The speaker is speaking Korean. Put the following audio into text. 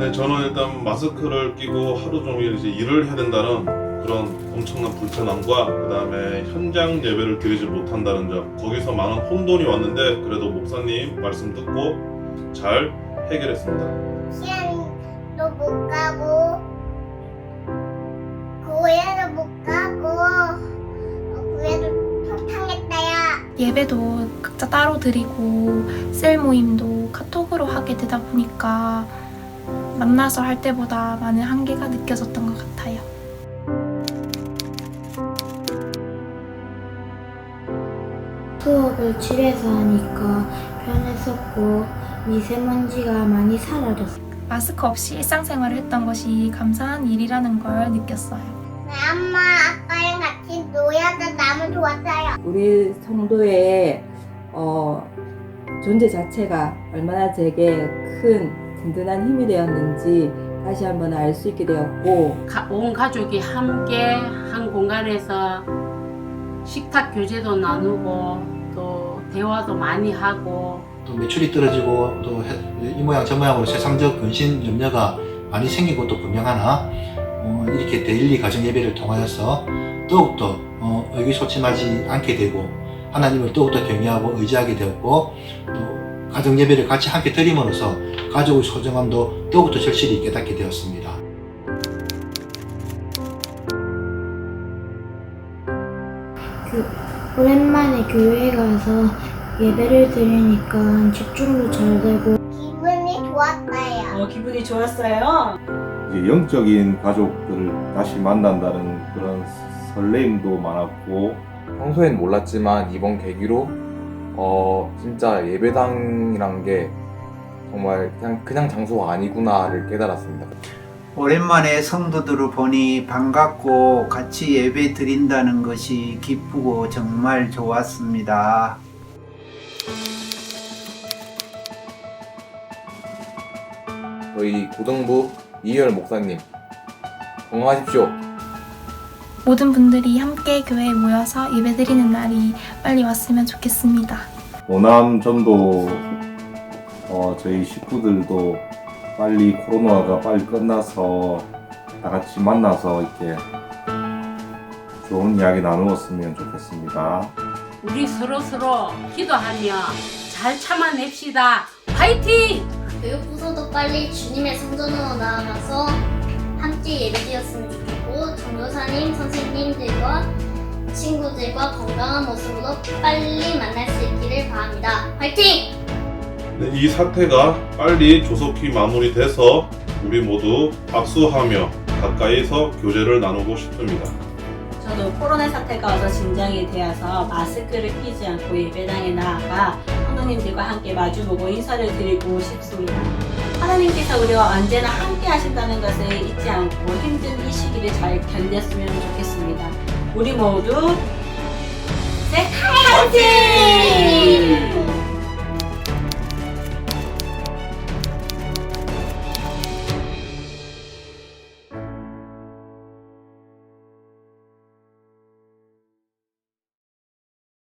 네, 저는 일단 마스크를 끼고 하루 종일 이제 일을 해야 된다는 그런 엄청난 불편함과 그 다음에 현장 예배를 드리지 못한다는 점 거기서 많은 혼돈이 왔는데 그래도 목사님 말씀 듣고 잘 해결했습니다. 시안도 못 가고 교회도 못 가고 어, 교회도 초탕했다야 예배도 각자 따로 드리고 셀 모임도 카톡으로 하게 되다 보니까 만나서 할 때보다 많은 한계가 느껴졌던 것 같아요. 수업을 집에서 하니까 편했었고 미세먼지가 많이 사라졌어요. 마스크 없이 일상생활을 했던 것이 감사한 일이라는 걸 느꼈어요. 네, 엄마 아빠랑 같이 놀아서 너무 좋았어요 우리 성도의 어, 존재 자체가 얼마나 제게 큰 든든한 힘이 되었는지 다시 한번 알 수 있게 되었고 가- 온 가족이 함께 한 공간에서 식탁 교제도 나누고 또 대화도 많이 하고 또 매출이 떨어지고 또 이 모양 저 모양으로 세상적 근심 염려가 많이 생긴 것도 분명하나 어, 이렇게 데일리 가정 예배를 통하여서 더욱더 어, 의기소침하지 않게 되고 하나님을 더욱더 경외하고 의지하게 되었고 또 가정 예배를 같이 함께 드림으로써 가족의 소중함도 더욱더 절실히 깨닫게 되었습니다. 오랜만에 교회에 가서 예배를 드리니까 집중도 잘 되고 기분이 좋았어요 어, 기분이 좋았어요. 이제 영적인 가족들을 다시 만난다는 그런 설레임도 많았고 평소엔 몰랐지만 이번 계기로 어 진짜 예배당이란 게 정말 그냥 그냥 장소가 아니구나를 깨달았습니다. 오랜만에 성도들을 보니 반갑고 같이 예배 드린다는 것이 기쁘고 정말 좋았습니다. 저희 고등부 이열 목사님 건강하십시오. 모든 분들이 함께 교회에 모여서 예배 드리는 날이 빨리 왔으면 좋겠습니다. 오남 전도 어, 저희 식구들도 빨리 코로나가 빨리 끝나서 다 같이 만나서 이렇게 좋은 이야기 나누었으면 좋겠습니다. 우리 서로 서로 기도하며 잘 참아냅시다. 화이팅! 교육부서도 빨리 주님의 성전으로 나아가서 함께 예배드렸으면 좋겠고 전도사님 선생님들과 친구들과 건강한 모습으로 빨리 만날 수 있기를 바랍니다. 화이팅! 네, 이 사태가 빨리 조속히 마무리돼서 우리 모두 박수하며 가까이서 교제를 나누고 싶습니다. 저도 코로나 사태가 와서 진정이 되어서 마스크를 끼지 않고 예배당에 나아가 성도님들과 함께 마주보고 인사를 드리고 싶습니다. 하나님께서 우리와 언제나 함께 하신다는 것을 잊지 않고 힘든 이 시기를 잘 견뎠으면 좋겠습니다. 우리 모두 네, 화이팅!